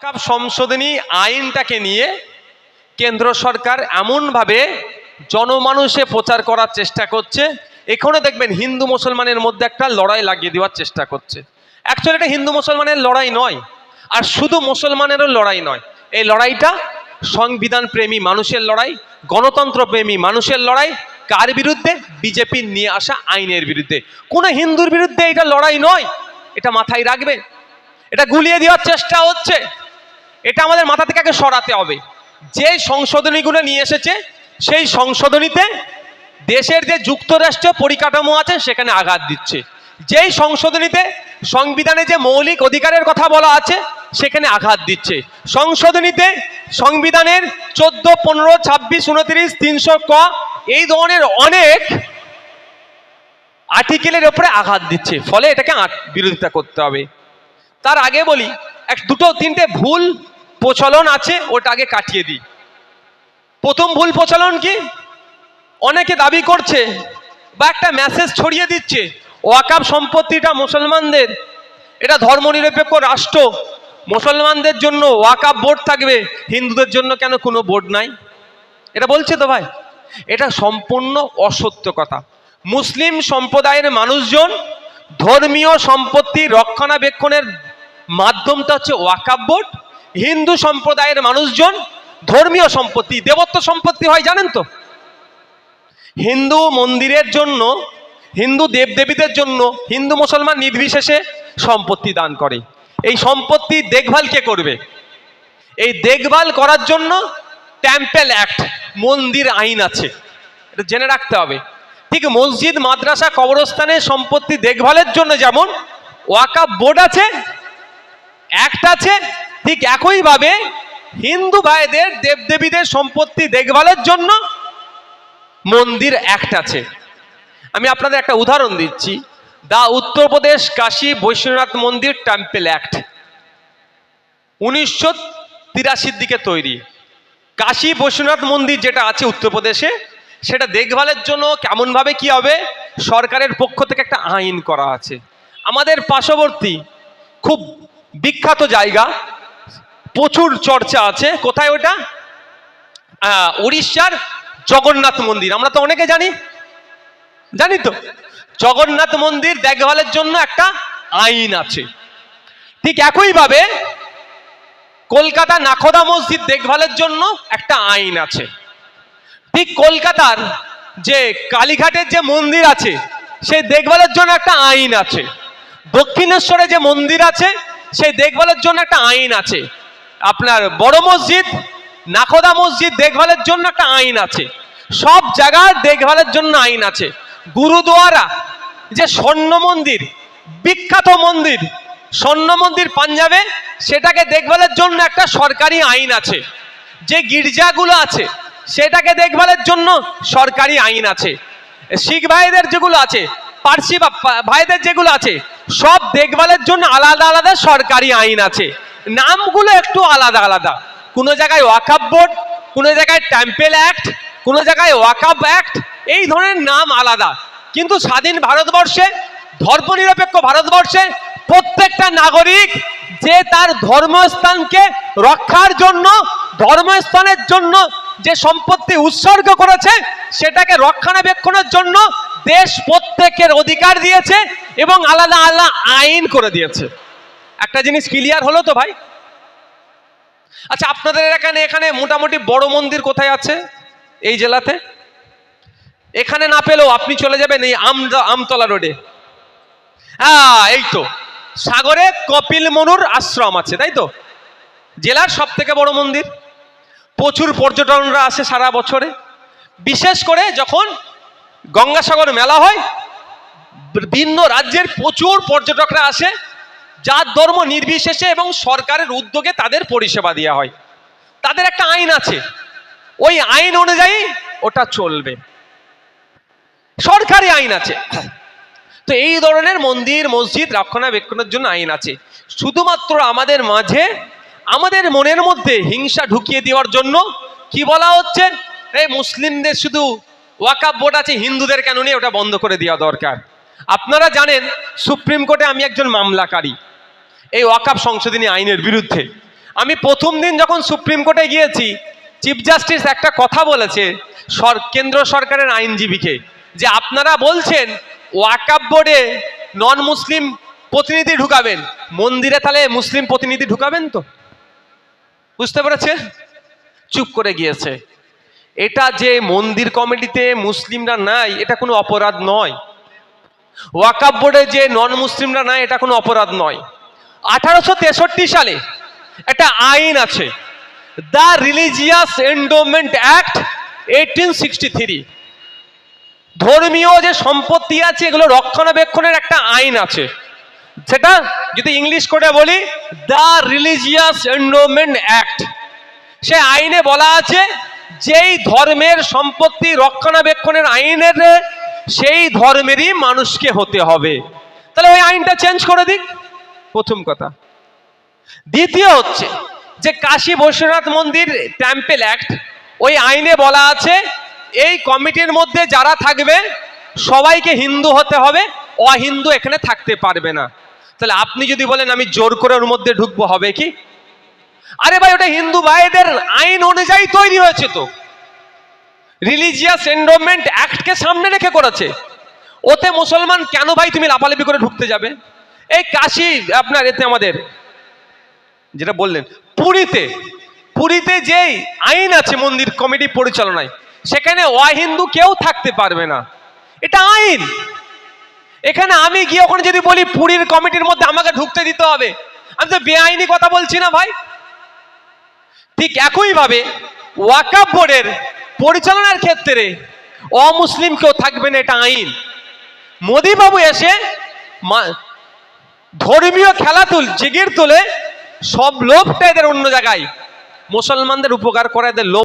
ওয়াকাব সংশোধনী আইনটাকে নিয়ে কেন্দ্র সরকার এমনভাবে জনমানুষে প্রচার করার চেষ্টা করছে। এখানে দেখবেন হিন্দু মুসলমানের মধ্যে একটা লড়াই লাগিয়ে দেওয়ার চেষ্টা করছে। অ্যাকচুয়ালি এটা হিন্দু মুসলমানের লড়াই নয়। আর শুধু মুসলমানেরও লড়াই নয়। এই লড়াইটা সংবিধান প্রেমী মানুষের লড়াই, গণতন্ত্র প্রেমী মানুষের লড়াই, কার বিরুদ্ধে? বিজেপির নিয়ে আসা আইনের বিরুদ্ধে। কোনো হিন্দুর বিরুদ্ধে এটা লড়াই নয়। এটা মাথায় রাখবে এটা গুলিয়ে দেওয়ার চেষ্টা হচ্ছে। এটা আমাদের মাথা থেকে আগে সরাতে হবে। যে সংশোধনীগুলো নিয়ে এসেছে, সেই সংশোধনীতে দেশের যে যুক্তরাষ্ট্রীয় পরিকাঠামো আছে, সেখানে আঘাত দিচ্ছে। যেই সংশোধনীতে সংবিধানে যে মৌলিক অধিকারের কথা বলা আছে, সেখানে আঘাত দিচ্ছে। সংশোধনীতে সংবিধানের চোদ্দ, পনেরো, ছাব্বিশ, উনত্রিশ, তিনশো ক, এই ধরনের অনেক আর্টিকেলের ওপরে আঘাত দিচ্ছে। ফলে এটাকে বিরোধিতা করতে হবে। তার আগে বলি এক দুটো তিনটে ভুল প্রচলন আছে ওটা আগে কাটিয়ে দিই। প্রথম ভুল প্রচলন কি? অনেকে দাবি করছে বা একটা মেসেজ ছড়িয়ে দিচ্ছে, ওয়াকাব সম্পত্তিটা মুসলমানদের। এটা ধর্মনিরপেক্ষ রাষ্ট্র, মুসলমানদের জন্য ওয়াকাব বোর্ড থাকবে, হিন্দুদের জন্য কেন কোনো বোর্ড নাই? এটা বলছে তো ভাই। এটা সম্পূর্ণ অসত্য কথা। মুসলিম সম্প্রদায়ের মানুষজন ধর্মীয় সম্পত্তি রক্ষণাবেক্ষণের মাধ্যমটা হচ্ছে ওয়াকাব বোর্ড। হিন্দু সম্প্রদায়ের মানুষজন ধর্মীয় সম্পত্তি, দেবত্ব সম্পত্তি হয়, জানেন তো? হিন্দু মন্দিরের জন্য, হিন্দু দেবদেবীদের জন্য হিন্দু মুসলমান নির্বিশেষে সম্পত্তি দান করে। এই সম্পত্তি দেখভাল কে করবে? এই দেখভাল করার জন্য টেম্পেল অ্যাক্ট মন্দির আইন আছে। এটা জেনে রাখতে হবে। ঠিক মসজিদ, মাদ্রাসা, কবরস্থানের সম্পত্তি দেখভালের জন্য যেমন ওয়াকাব বোর্ড আছে অ্যাক্ট আছে ঠিক একইভাবে হিন্দু ভাইদের, দেবদেবীদের সম্পত্তি দেখভালের জন্য মন্দির অ্যাক্ট আছে। আমি আপনাদের একটা উদাহরণ দিচ্ছি। দা উত্তরপ্রদেশ কাশী বৈশ্বনাথ মন্দির টেম্পেল অ্যাক্ট উনিশশো তিরাশির দিকে তৈরি। কাশী বৈশ্বনাথ মন্দির যেটা আছে উত্তরপ্রদেশে সেটা দেখভালের জন্য কেমনভাবে কি হবে? সরকারের পক্ষ থেকে একটা আইন করা আছে। আমাদের পার্শ্ববর্তী খুব বিখ্যাত জায়গা। প্রচুর চর্চা আছে। কোথায় ওটা? উড়িষ্যার জগন্নাথ মন্দির। আমরা তো অনেকে জানি। জানি তো? জগন্নাথ মন্দির দেখভালের জন্য একটা আইন আছে। ঠিক একইভাবে কলকাতা নাখোদা মসজিদ দেখভালের জন্য একটা আইন আছে। ঠিক কলকাতার যে কালীঘাটের যে মন্দির আছে, সেই দেখভালের জন্য একটা আইন আছে। দক্ষিণেশ্বরে যে মন্দির আছে সেই দেখভালের জন্য একটা আইন আছে। আপনার বড় মসজিদ, নাখোদা মসজিদ দেখভালের জন্য একটা আইন আছে। সব জায়গার দেখভালের জন্য আইন আছে। গুরুদুয়ারা, যে স্বর্ণ মন্দির, বিখ্যাত মন্দির, স্বর্ণ মন্দির পাঞ্জাবে, সেটাকে দেখভালের জন্য একটা সরকারি আইন আছে। যে গির্জাগুলো আছে, সেটাকে দেখভালের জন্য সরকারি আইন আছে। শিখ ভাইদের যেগুলো আছে পার্সি বা ভাইদের যেগুলো আছে, সব দেখভালের জন্য আলাদা আলাদা সরকারি আইন আছে। নামগুলো একটু আলাদা আলাদা। কোনো জায়গায় ওয়াকাব বোর্ড, কোনো জায়গায় টেম্পেল অ্যাক্ট, কোনো জায়গায় ওয়াকাব অ্যাক্ট, এই ধরনের নাম আলাদা। কিন্তু স্বাধীন ভারতবর্ষে, ধর্মনিরপেক্ষ ভারতবর্ষে প্রত্যেকটা নাগরিক যে তার ধর্মস্থানকে রক্ষার জন্য, ধর্মস্থানের জন্য যে সম্পত্তি উৎসর্গ করেছে, সেটাকে রক্ষণাবেক্ষণের জন্য দেশ প্রত্যেকের অধিকার দিয়েছে এবং আলাদা আলাদা আইন করে দিয়েছে। একটা জিনিস ক্লিয়ার হলো তো ভাই? আচ্ছা আপনাদের এখানে এখানে মোটামুটি বড় মন্দির কোথায় আছে এই জেলাতে? এখানে না পেলেও আপনি চলে যাবেন এই আম, আমতলা রোডে হ্যাঁ এই তো। সাগরে কপিল মনুর আশ্রম আছে, তাই তো? জেলার সব থেকে বড় মন্দির। প্রচুর পর্যটনরা আসে সারা বছরে। বিশেষ করে যখন গঙ্গাসাগর মেলা হয় ভিন্ন রাজ্যের প্রচুর পর্যটকরা আসে, যার ধর্ম নির্বিশেষে এবং সরকারের উদ্যোগে তাদের পরিষেবা দেওয়া হয়। তাদের একটা আইন আছে, ওই আইন অনুযায়ী ওটা চলবে। সরকারি আইন আছে। তো এই ধরনের মন্দির, মসজিদ রক্ষণাবেক্ষণের জন্য আইন আছে। শুধুমাত্র আমাদের মাঝে, আমাদের মনের মধ্যে হিংসা ঢুকিয়ে দেওয়ার জন্য কি বলা হচ্ছে? এই মুসলিমদের শুধু ওয়াকাব বোর্ড আছে হিন্দুদের কেন নিয়ে ওটা বন্ধ করে দেওয়া দরকার? আপনারা জানেন, সুপ্রিম কোর্টে আমি একজন মামলাকারী। এই ওয়াকাব সংশোধনী আইনের বিরুদ্ধে। আমি প্রথম দিন যখন সুপ্রিম কোর্টে গিয়েছি, চিফ জাস্টিস একটা কথা বলেছে কেন্দ্র সরকারের আইনজীবীকে, যে আপনারা বলছেন ওয়াকাব বোর্ডে নন মুসলিম প্রতিনিধি ঢুকাবেন। মন্দিরে তাহলে মুসলিম প্রতিনিধি ঢুকাবেন তো? বুঝতে পেরেছে চুপ করে গিয়েছে। এটা যে মন্দির কমিটিতে মুসলিমরা নাই, এটা কোনো অপরাধ নয়। ওয়াকাব বোর্ডে যে নন মুসলিমরা নাই, এটা কোনো অপরাধ নয়। আঠারোশো তেষট্টি সালে একটা আইন আছে, the religious endowment act eighteen sixty three. ধর্মীয় যে সম্পত্তি আছে, এগুলো রক্ষণাবেক্ষণের একটা আইন আছে। সেটা যদি ইংলিশ করে বলি, দ্য রিলিজিয়াস এন্ডোমেন্ট অ্যাক্ট। সে আইনে বলা আছে যেই ধর্মের সম্পত্তি রক্ষণাবেক্ষণের আইনের সেই ধর্মেরই মানুষকে হতে হবে। তাহলে ওই আইনটা চেঞ্জ করে দিক। প্রথম কথা। দ্বিতীয় হচ্ছে যে কাশী বৈশ্বনাথ মন্দির টেম্পেল অ্যাক্ট ওই আইনে বলা আছে, এই কমিটির মধ্যে যারা থাকবে, সবাইকে হিন্দু হতে হবে, অহিন্দু এখানে থাকতে পারবে না। তাহলে আপনি যদি বলেন আমি জোর করে ওর মধ্যে ঢুকবো, হবে কি? আরে ভাই, ওটা হিন্দু ভাইদের আইন অনুযায়ী তৈরি হয়েছে তো। রিলিজিয়াস এন্ডোমেন্ট অ্যাক্টকে সামনে রেখে করেছে। ওতে মুসলমান কেন ভাই তুমি লাপালাপি করে ঢুকতে যাবে? এই কাশি আপনার এতে আমাদের, যেটা বললেন, পুরীতে পুরীতে যেই আইন আছে মন্দির কমিটি পরিচালনায়, সেখানে অহিন্দু কেউ থাকতে পারবে না। এটা আইন। এখানে আমি গিয়ে ওখানে যদি বলি পুরীর কমিটির মধ্যে আমাকে ঢুকতে দিতে হবে, আমি তো বেআইনি কথা বলছি না ভাই। ঠিক একইভাবে ওয়াকাব বোর্ডের পরিচালনার ক্ষেত্রে অমুসলিম কেউ থাকবেন এটা আইন। মোদিবাবু এসে ধর্মীয় খেলা তুল জিগির তুলে সব লোভটা এদের অন্য জায়গায়। মুসলমানদের উপকার করে এদের লোভ।